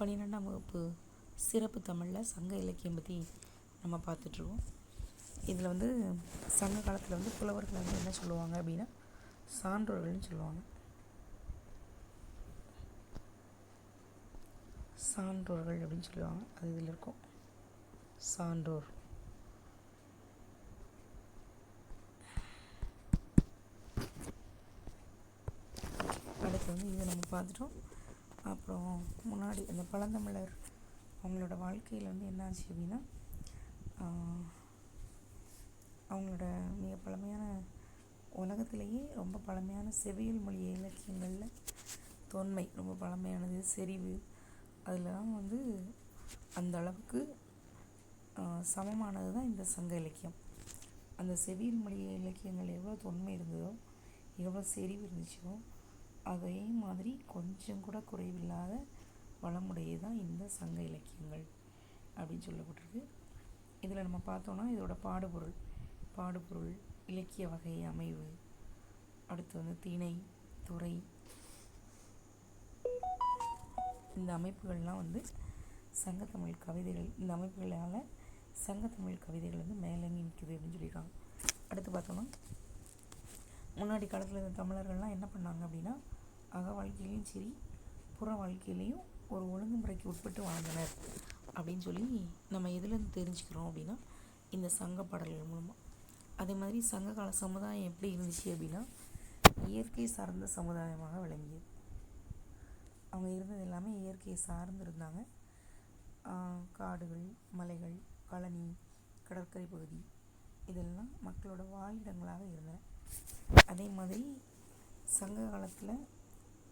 பன்னிரெண்டாம் வகுப்பு சிறப்பு தமிழில் சங்க இலக்கியம் பற்றி நம்ம பார்த்துட்ருக்கோம். இதில் வந்து சங்க காலத்தில் வந்து புலவர்கள் வந்து என்ன சொல்லுவாங்க அப்படின்னா சான்றோர்கள்னு சொல்லுவாங்க. சான்றோர்கள் அப்படின்னு சொல்லுவாங்க. அது இதில் இருக்கும். சான்றோர். அடுத்து வந்து இதை நம்ம பார்த்துட்டோம். அப்புறம் முன்னாடி அந்த பழந்தமிழர் அவங்களோட வாழ்க்கையில் வந்து என்னாச்சு அப்படின்னா அவங்களோட மிக பழமையான உலகத்திலேயே ரொம்ப பழமையான செவியல் மொழி இலக்கியங்களில் தொன்மை ரொம்ப பழமையானது செறிவு. அதெல்லாம் வந்து அந்த அளவுக்கு சமமானது தான் இந்த சங்க இலக்கியம். அந்த செவியல் மொழி இலக்கியங்கள் எவ்வளோ தொன்மை இருந்ததோ எவ்வளோ செறிவு இருந்துச்சோ அதே மாதிரி கொஞ்சம் கூட குறைவில்லாத வளமுடையதான் இந்த சங்க இலக்கியங்கள் அப்படின்னு சொல்லப்பட்டிருக்கு. இதில் நம்ம பார்த்தோன்னா இதோட பாடுபொருள் பாடுபொருள் இலக்கிய வகை அமைவு அடுத்து வந்து திணை துறை இந்த அமைப்புகள்லாம் வந்து சங்கத்தமிழ் கவிதைகள் இந்த அமைப்புகளால் சங்கத்தமிழ் கவிதைகள் வந்து மேலங்கி நிற்குது அப்படின்னு சொல்லியிருக்காங்க. அடுத்து பார்த்தோன்னா முன்னாடி காலத்தில் இருந்த தமிழர்கள்லாம் என்ன பண்ணாங்க அப்படின்னா அக வாழ்க்கையிலையும் சரி புற வாழ்க்கையிலையும் ஒரு ஒழுங்குமுறைக்கு உட்பட்டு வாழ்ந்தனர் அப்படின்னு சொல்லி நம்ம எதுலேருந்து தெரிஞ்சுக்கிறோம் அப்படின்னா இந்த சங்க பாடல்கள் மூலமாக அதே மாதிரி சங்க கால சமுதாயம் எப்படி இருந்துச்சு அப்படின்னா இயற்கை சார்ந்த சமுதாயமாக விளங்கியது. அவங்க இருந்தது எல்லாமே இயற்கையை சார்ந்து இருந்தாங்க. காடுகள் மலைகள் கழனி கடற்கரை பகுதி இதெல்லாம் மக்களோட வாழிடங்களாக இருந்தன. அதே மாதிரி சங்க காலத்தில்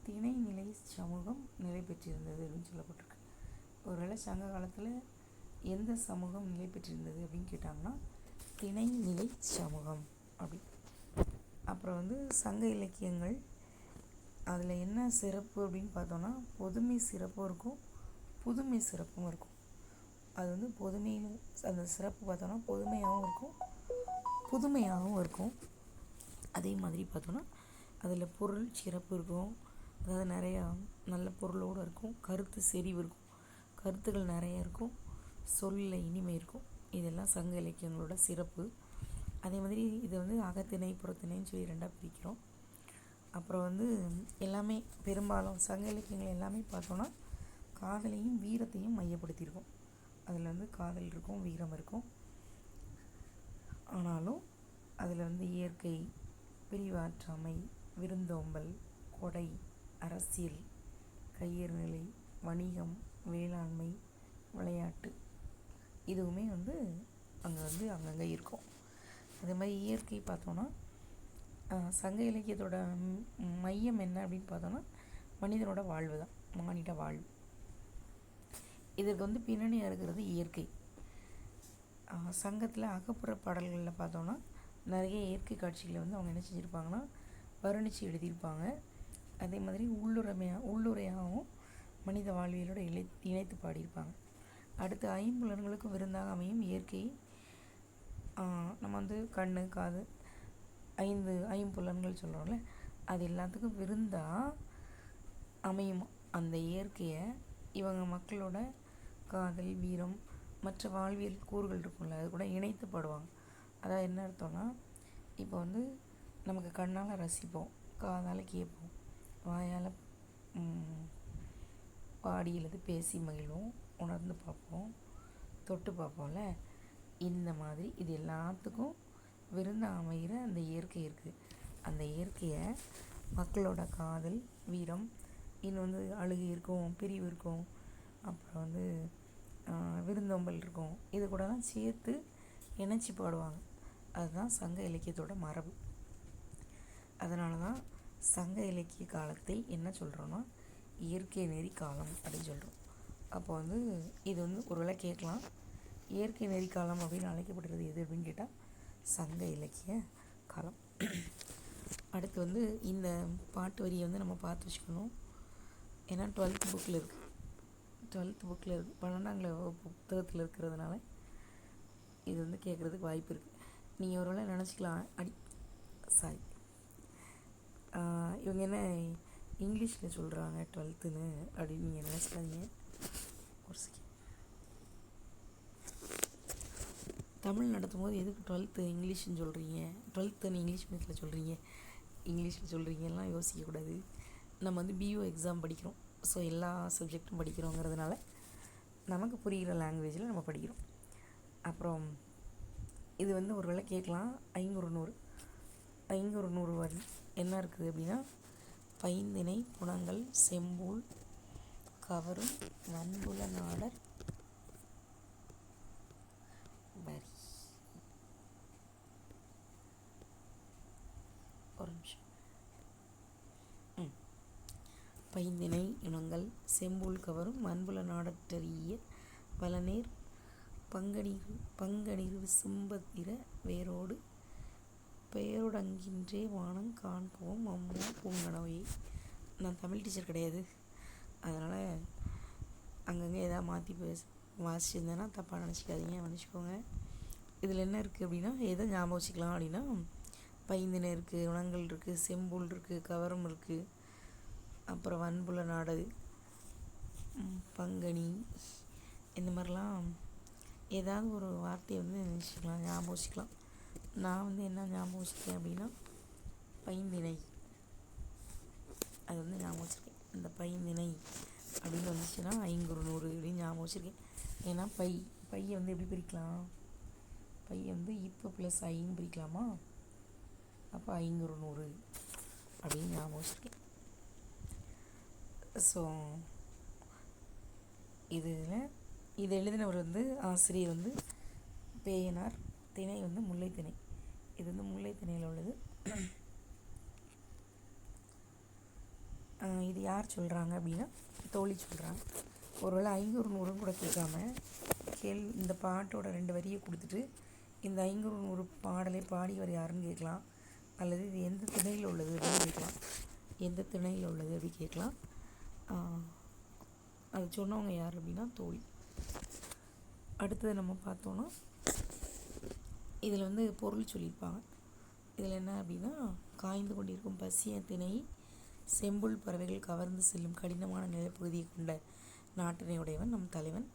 திணை நிலை சமூகம் நிலை பெற்றிருந்தது அப்படின்னு சொல்லப்பட்டிருக்கு. ஒருவேளை சங்க காலத்தில் எந்த சமூகம் நிலை பெற்றிருந்தது அப்படின்னு கேட்டாங்கன்னா திணை நிலை சமூகம் அப்படி. அப்புறம் வந்து சங்க இலக்கியங்கள் அதில் என்ன சிறப்பு அப்படின்னு பார்த்தோன்னா பொதுமை சிறப்பும் இருக்கும் புதுமை சிறப்பும் இருக்கும். அது வந்து பொதுமையிலும் அந்த சிறப்பு பார்த்தோன்னா பொதுமையாகவும் இருக்கும் புதுமையாகவும் இருக்கும். அதே மாதிரி பார்த்தோன்னா அதில் பொருள் சிறப்பு இருக்கும் அதாவது நிறையா நல்ல பொருளோடு இருக்கும். கருத்து செறிவு இருக்கும். கருத்துக்கள் நிறைய இருக்கும். சொல்லில் இனிமை இருக்கும். இதெல்லாம் சங்க இலக்கியங்களோட சிறப்பு. அதே மாதிரி இதை வந்து அகத்திணை புறத்திணைன்னு சொல்லி ரெண்டாக பிரிக்கிறோம். அப்புறம் வந்து எல்லாமே பெரும்பாலும் சங்க இலக்கியங்கள் எல்லாமே பார்த்தோன்னா காதலையும் வீரத்தையும் மையப்படுத்தியிருக்கும். அதில் வந்து காதல் இருக்கும் வீரம் இருக்கும். ஆனாலும் அதில் வந்து இயற்கை பிரிவாற்றாமை விருந்தோம்பல் கொடை அரசியல் கையறுநிலை வணிகம் வேளாண்மை விளையாட்டு இதுவுமே வந்து அங்கே வந்து அங்கங்கே இருக்கும். அதே மாதிரி இயற்கை பார்த்தோன்னா சங்க இலக்கியத்தோட மையம் என்ன அப்படின்னு பார்த்தோன்னா மனிதனோட வாழ்வு தான் மானிட வாழ்வு. இதற்கு வந்து பின்னணியாக இருக்கிறது இயற்கை. சங்கத்தில் அகப்புற பாடல்களில் பார்த்தோன்னா நிறைய இயற்கை காட்சிகளை வந்து அவங்க என்ன செஞ்சுருப்பாங்கன்னா வருணித்து எழுதியிருப்பாங்க. அதே மாதிரி உள்ளுரைமையாக உள்ளுரையாகவும் மனித வாழ்வியலோட இழை இணைத்து பாடியிருப்பாங்க. அடுத்து ஐம்புலன்களுக்கும் விருந்தாக அமையும் இயற்கை நம்ம வந்து கண் காது ஐந்து ஐம்புலன்கள் சொல்கிறோம்ல அது எல்லாத்துக்கும் விருந்தாக அமையும். அந்த இயற்கையை இவங்க மக்களோட காதல் வீரம் மற்ற வாழ்வியல் கூறுகள் இருக்கும்ல அது கூட இணைத்து பாடுவாங்க. அதாவது என்ன அர்த்தம்னா இப்போ வந்து நமக்கு கண்ணால் ரசிப்போம் காதால் கேட்போம். வாயால் பாடி அல்லது பேசி மகிழ்வோம் உணர்ந்து பார்ப்போம் தொட்டு பார்ப்போம்ல? இந்த மாதிரி இது எல்லாத்துக்கும் விருந்து அமைகிற அந்த இயற்கை இருக்குது அந்த இயற்கையை மக்களோட காதல் வீரம் இன்னும் வந்து அழுகை இருக்கும் பிரிவு இருக்கும் அப்புறம் வந்து விருந்தோம்பல் இருக்கும் இது கூடலாம் சேர்த்து இணைச்சி பாடுவாங்க. அதுதான் சங்க இலக்கியத்தோட மரபு. அதனால தான் சங்க இலக்கிய காலத்தை என்ன சொல்கிறோன்னா இயற்கை நெறி காலம் அப்படின்னு சொல்கிறோம் அப்போ வந்து இது வந்து ஒருவேளை கேட்கலாம். இயற்கை நெறி காலம் அப்படின்னு அழைக்கப்படுறது எது அப்படின்னு கேட்டால் சங்க இலக்கிய காலம். அடுத்து வந்து இந்த பாட்டு வரியை வந்து நம்ம பார்த்து வச்சுக்கணும். ஏன்னா டுவெல்த் புக்கில் இருக்குது டுவெல்த் புக்கில் இருக்குது பன்னெண்டாங்கிற புத்தகத்தில் இருக்கிறதுனால இது வந்து கேட்குறதுக்கு வாய்ப்பு இருக்குது நீங்கள் ஒருவேளை நினச்சிக்கலாம். அடி சாரி இவங்க என்ன இங்கிலீஷில் சொல்கிறாங்க டுவெல்த்துன்னு அப்படின்னு நீங்கள் நினச்சிக்காதீங்க ஒரு செகண்ட் தமிழ் நடத்தும் போது எதுக்கு டுவெல்த்து இங்கிலீஷ்னு சொல்கிறீங்க டுவெல்த்துன்னு இங்கிலீஷ் மீடியத்தில் சொல்கிறீங்க இங்கிலீஷில் சொல்கிறீங்கலாம் யோசிக்கக்கூடாது. நம்ம வந்து பிஓ எக்ஸாம் படிக்கிறோம். ஸோ எல்லா சப்ஜெக்டும் படிக்கிறோங்கிறதுனால நமக்கு புரிகிற லாங்குவேஜில் நம்ம படிக்கிறோம். அப்புறம் இது வந்து ஒரு வேளை கேட்கலாம். ஐங்குறு நூறு. ஐங்குறு நூறு வரி. என்ன இருக்குது அப்படின்னா பைந்திணை குணங்கள் செம்பூல் கவரும் நன்புல நாடர் வரி. ஒரு நிமிஷம். பைந்தினை பைந்திணை இனங்கள் செம்பூல் கவரும் மண்புல நாடற்றறிய பலநேர் பங்கனிரு பங்கனிரு சிம்பத்திர வேரோடு பெயரோடங்கின்றே வானம் காண்போம். அம்மா பூங்கனவை. நான் தமிழ் டீச்சர் கிடையாது. அதனால் அங்கங்கே எதாவது மாற்றி பேச வாசிச்சிருந்தேன்னா தப்பாக நினச்சிக்காதீங்க. மன்னிச்சிக்கோங்க. இதில் என்ன இருக்குது அப்படின்னா எதை ஞாபகம் வச்சுக்கலாம் அப்படின்னா பைந்தினை இருக்குது உணங்கள் இருக்குது செம்புல் இருக்குது கவரம் இருக்குது அப்புறம் வன்புல நாடு பங்கனி. இந்த மாதிரிலாம் ஏதாவது ஒரு வார்த்தையை வந்து நினச்சிக்கலாம் ஞாபகம் வச்சுக்கலாம். நான் வந்து என்ன ஞாபகம் வச்சுருக்கேன் அப்படின்னா பைந்திணை அது வந்து ஞாபகம் வச்சுருக்கேன். இந்த பைந்திணை அப்படின்னு வந்துச்சுன்னா ஐங்குறு நூறு அப்படின்னு ஞாபகம் வச்சுருக்கேன். ஏன்னா பை பையை வந்து எப்படி பிரிக்கலாம்? பையை வந்து இப்போ ப்ளஸ் ஐன்னு பிரிக்கலாமா? அப்போ ஐங்குறு நூறு அப்படின்னு ஞாபகம் வச்சுருக்கேன். ஸோ இதில் இது எழுதினவர் வந்து ஆசிரியர் வந்து பேயனார் திணை வந்து முல்லை திணை இது வந்து முல்லைத்தனையில் உள்ளது. இது யார் சொல்கிறாங்க அப்படின்னா தோழி சொல்கிறாங்க ஒருவேளை ஐநூறு நூறு கூட கேட்காம கேள் இந்த பாட்டோட ரெண்டு வரியை கொடுத்துட்டு இந்த ஐநூறு நூறு பாடலை பாடியவர் யாருன்னு கேட்கலாம். அல்லது இது எந்த திணையில் உள்ளது அப்படின்னு கேட்கலாம். எந்த திணையில் உள்ளது அப்படி கேட்கலாம். அது சொன்னவங்க யார் அப்படின்னா தோழி. அடுத்தது நம்ம பார்த்தோன்னா இதில் வந்து பொருள் சொல்லியிருப்பாங்க. இதில் என்ன அப்படின்னா காய்ந்து கொண்டிருக்கும் பசிய திணை செம்புல் பறவைகள் கவர்ந்து செல்லும் கடினமான நிலப்பகுதியை கொண்ட நாட்டினை உடையவன் நம் தலைவன்.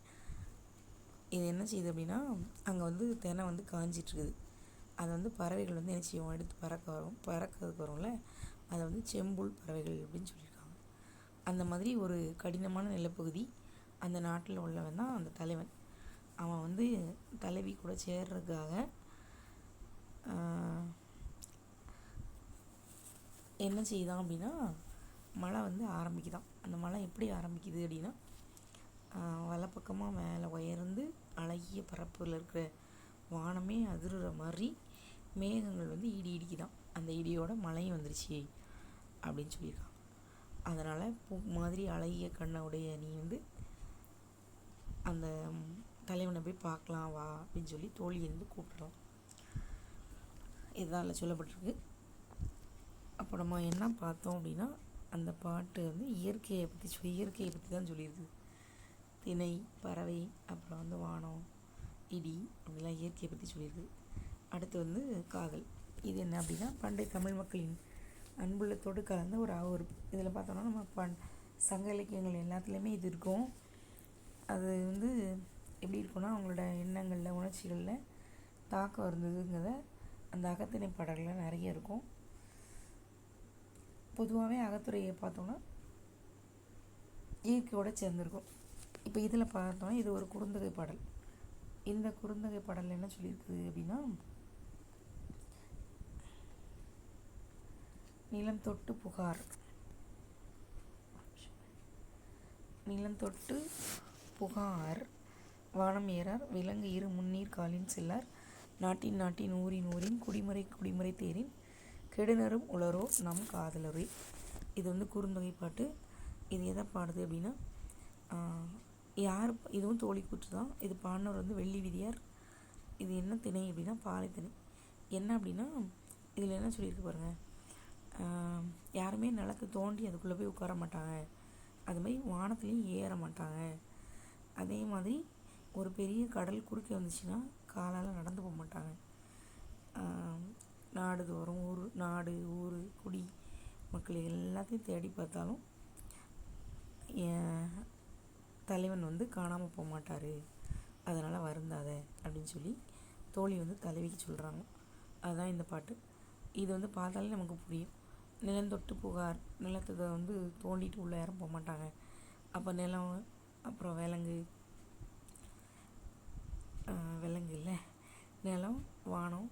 இது என்ன செய்யுது அப்படின்னா அங்கே வந்து தினை வந்து காஞ்சிட்ருக்குது. அதை வந்து பறவைகள் வந்து என்ன செய்வோம் எடுத்து பறக்க வரும். பறக்கிறதுக்கு வரும்ல? அதை வந்து செம்புல் பறவைகள் அப்படின்னு சொல்லியிருக்காங்க. அந்த மாதிரி ஒரு கடினமான நிலப்பகுதி அந்த நாட்டில் உள்ளவன் தான் அந்த தலைவன். அவன் வந்து தலைவி கூட சேர்றதுக்காக என்ன செய்யுதான் அப்படின்னா மழை வந்து ஆரம்பிக்குதான். அந்த மழை எப்படி ஆரம்பிக்குது அப்படின்னா வலப்பக்கமாக மேலே உயர்ந்து அழகிய பரப்பில் இருக்கிற வானமே அதிருற மாதிரி மேகங்கள் வந்து இடி இடிக்குதான். அந்த இடியோட மழையும் வந்துருச்சு அப்படின்னு சொல்லியிருக்காங்க அதனால் பூ மாதிரி அழகிய கண்ணை உடைய நீ வந்து அந்த தலைவனை போய் பார்க்கலாம் வா அப்படின்னு சொல்லி தோழி இருந்து கூப்பிடுறோம் இதுதான் அதில் சொல்லப்பட்டிருக்கு. அப்போ நம்ம என்ன பார்த்தோம் அப்படின்னா அந்த பாட்டு வந்து இயற்கையை பற்றி சொல்லி இயற்கையை பற்றி தான் சொல்லியிருக்கு. திணை பறவை அப்புறம் வந்து வானம் இடி அப்படிலாம் இயற்கையை பற்றி சொல்லியிருக்கு. அடுத்து வந்து காதல். இது என்ன அப்படின்னா பண்டைய தமிழ் மக்களின் அன்புள்ளத்தோடு கலந்த ஒரு ஒரு இதில் பார்த்தோம்னா நம்ம பண் சங்க இலக்கியங்கள் எல்லாத்துலேயுமே இது இருக்கும். அது வந்து எப்படி இருக்கும்னா அவங்களோட எண்ணங்களில் உணர்ச்சிகளில் தாக்கம் இருந்ததுங்கிறத அந்த அகத்திணை பாடல்கள் நிறைய இருக்கும். பொதுவாகவே அகத்துறையை பார்த்தோம்னா இயற்கையோடு சேர்ந்துருக்கும். இப்போ இதில் பார்த்தோம்னா இது ஒரு குறுந்தொகை பாடல். இந்த குறுந்தொகை பாடல் என்ன சொல்லியிருக்குது அப்படின்னா நிலம் தொட்டு புகார். நிலம் தொட்டு புகார். வானம் ஏறார். விலங்கு இரு முன்னீர் காலின் செல்லார். நாட்டின் நாட்டின் ஊரின் ஊரின் குடிமுறை குடிமுறை தேரின் கெடுநரும் உளரோ நம் காதலரே. இது வந்து குறுந்தொகை பாட்டு. இது எதை பாடுது அப்படின்னா யார் இதுவும் தோழி கூற்று தான். இது பாடினவர் வந்து வெள்ளி விதியார். இது என்ன திணை அப்படின்னா பாலை திணை. என்ன அப்படின்னா இதில் என்ன சொல்லியிருக்கு பாருங்கள் யாருமே நிலத்தை தோண்டி அதுக்குள்ளே போய் உட்கார மாட்டாங்க. அது மாதிரி வானத்துலேயும் ஏற மாட்டாங்க. அதே மாதிரி ஒரு பெரிய கடல் குறுக்கே வந்துச்சுன்னா காலால் நடந்து போக மாட்டாங்க. நாடுதோறும் நாடு தோறும் ஊர் நாடு ஊர் குடி மக்கள் எல்லாத்தையும் தேடி பார்த்தாலும் தலைவன் வந்து காணாமல் போக மாட்டார். அதனால் வருந்தாத அப்படின்னு சொல்லி தோழி வந்து தலைவிக்கு சொல்கிறாங்க அதுதான் இந்த பாட்டு. இது வந்து பார்த்தாலே நமக்கு புரியும். நிலந்தொட்டு புகார் நிலத்தை வந்து தோண்டிட்டு உள்ளே யாரும் போக மாட்டாங்க. அப்போ நிலம் அப்புறம் விலங்கு விலங்கு இல்லை. நிலம் வானம்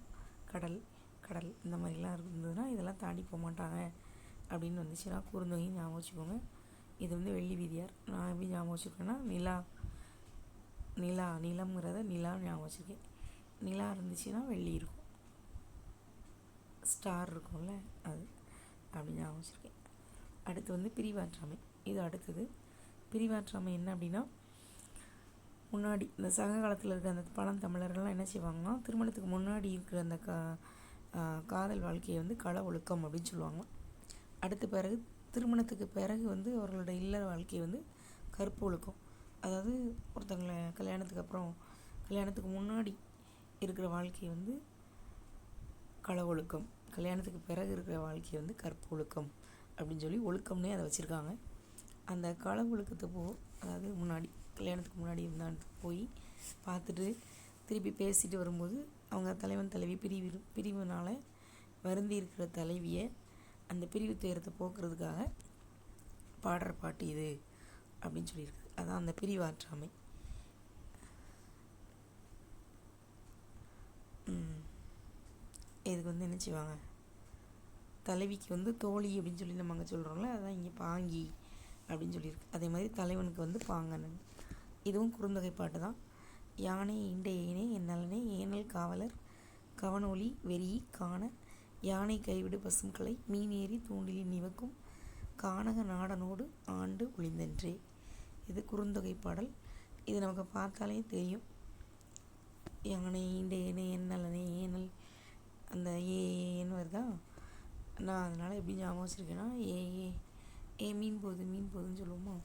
கடல் கடல் இந்த மாதிரிலாம் இருந்ததுன்னா இதெல்லாம் தாண்டி போக மாட்டாங்க அப்படின்னு வந்துச்சுன்னா குறுந்தொகையும் ஞாபகம் வச்சுக்கோங்க. இது வந்து வெள்ளி வீதியார். நான் எப்படி ஞாபகம் வச்சுருக்கேன்னா நிலா நிலா நிலம்ங்கிறத நிலா ஞாபகம் வச்சுருக்கேன். நிலா இருந்துச்சுன்னா வெள்ளி இருக்கும். ஸ்டார் இருக்கும்ல அது அப்படி ஞாபகம் வச்சுருக்கேன். அடுத்து வந்து பிரிவாற்றாமை. இது அடுத்தது. பிரிவாற்றாமை என்ன அப்படின்னா முன்னாடி இந்த சங்க காலத்தில் இருக்க அந்த பழந்தமிழர்கள்லாம் என்ன செய்வாங்கன்னா திருமணத்துக்கு முன்னாடி இருக்கிற அந்த கா காதல் வாழ்க்கையை வந்து கள ஒழுக்கம் அப்படின்னு சொல்லுவாங்க. அடுத்த பிறகு திருமணத்துக்கு பிறகு வந்து அவர்களோட இல்லற வாழ்க்கையை வந்து கற்பு ஒழுக்கம். அதாவது ஒருத்தங்களை கல்யாணத்துக்கு அப்புறம் கல்யாணத்துக்கு முன்னாடி இருக்கிற வாழ்க்கையை வந்து கள ஒழுக்கம். கல்யாணத்துக்கு பிறகு இருக்கிற வாழ்க்கையை வந்து கற்பு ஒழுக்கம் அப்படின்னு சொல்லி ஒழுக்கம்னே அதை வச்சுருக்காங்க. அந்த கள ஒழுக்கத்தை போ அதாவது முன்னாடி கல்யாணத்துக்கு முன்னாடி இருந்தான்னு போய் பார்த்துட்டு திருப்பி பேசிட்டு வரும்போது அவங்க தலைவன் தலைவி பிரிவு பிரிவுனால் வருந்தி இருக்கிற தலைவியை அந்த பிரிவு துயரத்தை போக்குறதுக்காக பாடுற பாட்டு இது அப்படின்னு சொல்லியிருக்கு. அதான் அந்த பிரிவாற்றாமை. ஆற்றாமை இதுக்கு வந்து என்ன செய்வாங்க? தலைவிக்கு வந்து தோழி அப்படின்னு சொல்லி நம்ம அங்கே சொல்கிறோம்ல அதான் இங்கே பாங்கி அப்படின்னு சொல்லியிருக்கு. அதே மாதிரி தலைவனுக்கு வந்து பாங்கன்னு. இதுவும் குறுந்தொகை பாட்டு தான். யானை ஈண்ட ஏனே என் ஏனல் காவலர் கவனொலி வெறி காண யானை கைவிடு பசும்களை மீனேறி தூண்டிலில் நிவக்கும் கானக நாடனோடு ஆண்டு ஒளிந்தன்றே. இது குறுந்தொகை பாடல். இது நமக்கு பார்த்தாலே தெரியும். யானை ஈண்ட ஏனே என் ஏனல் அந்த ஏ ஏன்னு வருதா? நான் அதனால் எப்படி ஞாபகம் வச்சுருக்கேன்னா ஏ ஏ ஏ மீன் போகுது மீன் போகுதுன்னு சொல்லுவோமா?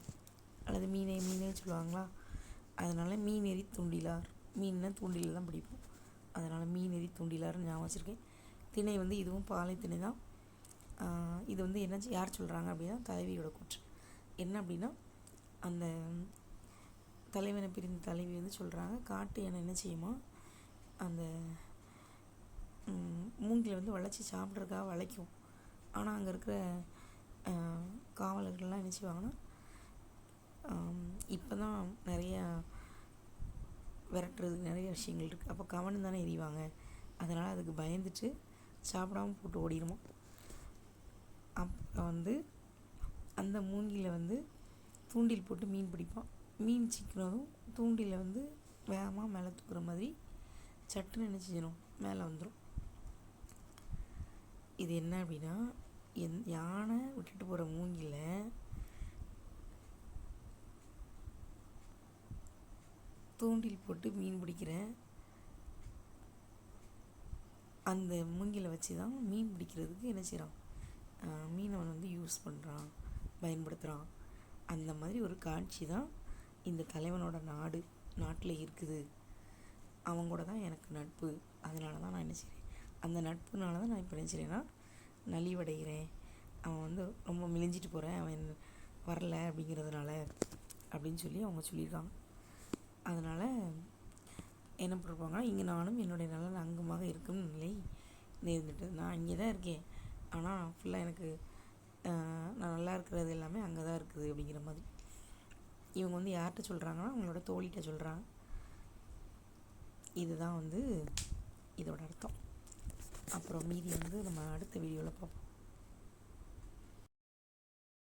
அல்லது மீனே மீனே சொல்லுவாங்களா? அதனால் மீனெறி தூண்டிலார். மீன்னா தூண்டில் தான் பிடிப்போம். அதனால் மீனெறி தூண்டிலார்னு ஞாபகம் வச்சுருக்கேன். திணை வந்து இதுவும் பாலை திணை தான். இது வந்து என்ன யார் சொல்கிறாங்க அப்படின்னா தலைவியோட கூற்று. என்ன அப்படின்னா அந்த தலைவனை பிரிந்த தலைவி வந்து சொல்கிறாங்க காட்டு யானை என்ன செய்யுமா? அந்த மூங்கில் வந்து வளைச்சி சாப்பிட்றதுக்காக வளைக்கும். ஆனால் அங்கே இருக்கிற காவலர்கள்லாம் என்ன செய்வாங்கன்னா இப்போ தான் நிறையா விரட்டுறதுக்கு நிறைய விஷயங்கள் இருக்குது அப்போ கவனம் தானே எறிவாங்க. அதனால் அதுக்கு பயந்துட்டு சாப்பிடாம போட்டு ஓடிடுமா அப்புறம் வந்து அந்த மூங்கில வந்து தூண்டில் போட்டு மீன் பிடிப்பான். மீன் சிக்கினதும் தூண்டில் வந்து வேகமாக மேலே தூக்குற மாதிரி சட்டுன்னு என்ன செஞ்சிடும் மேலே வந்துடும் இது என்ன அப்படின்னா என் யானை விட்டுட்டு போகிற மூங்கில தூண்டில் போட்டு மீன் பிடிக்கிறேன். அந்த மூங்கில வச்சு தான் மீன் பிடிக்கிறதுக்கு என்ன செய்கிறான் மீனவன் வந்து யூஸ் பண்ணுறான் பயன்படுத்துகிறான் அந்த மாதிரி ஒரு காட்சி தான் இந்த தலைவனோட நாடு நாட்டில் இருக்குது. அவங்க கூட தான் எனக்கு நட்பு. அதனால தான் நான் என்ன செய்கிறேன் அந்த நட்புனால தான் நான் இப்போ என்ன செய்கிறேன்னா நலிவடைகிறேன். அவன் வந்து ரொம்ப மிளிஞ்சிட்டு போகிறேன் அவன் வரல அப்படிங்கிறதுனால அப்படின்னு சொல்லி அவங்க சொல்லியிருக்காங்க. அதனால் என்ன பண்ணிருப்பாங்கன்னா இங்கே நானும் என்னுடைய நலன் அங்கமாக இருக்கும் நிலை நேர்ந்துட்டு நான் இங்கே தான் இருக்கேன் ஆனால் ஃபுல்லாக எனக்கு நான் நல்லா இருக்கிறது எல்லாமே அங்கே தான் இருக்குது அப்படிங்கிற மாதிரி. இவங்க வந்து யார்கிட்ட சொல்கிறாங்கன்னா அவங்களோட தோழிகிட்ட சொல்கிறாங்க இதுதான் வந்து இதோட அர்த்தம். அப்புறம் மீதி வந்து நம்ம அடுத்த வீடியோவில் பார்ப்போம்.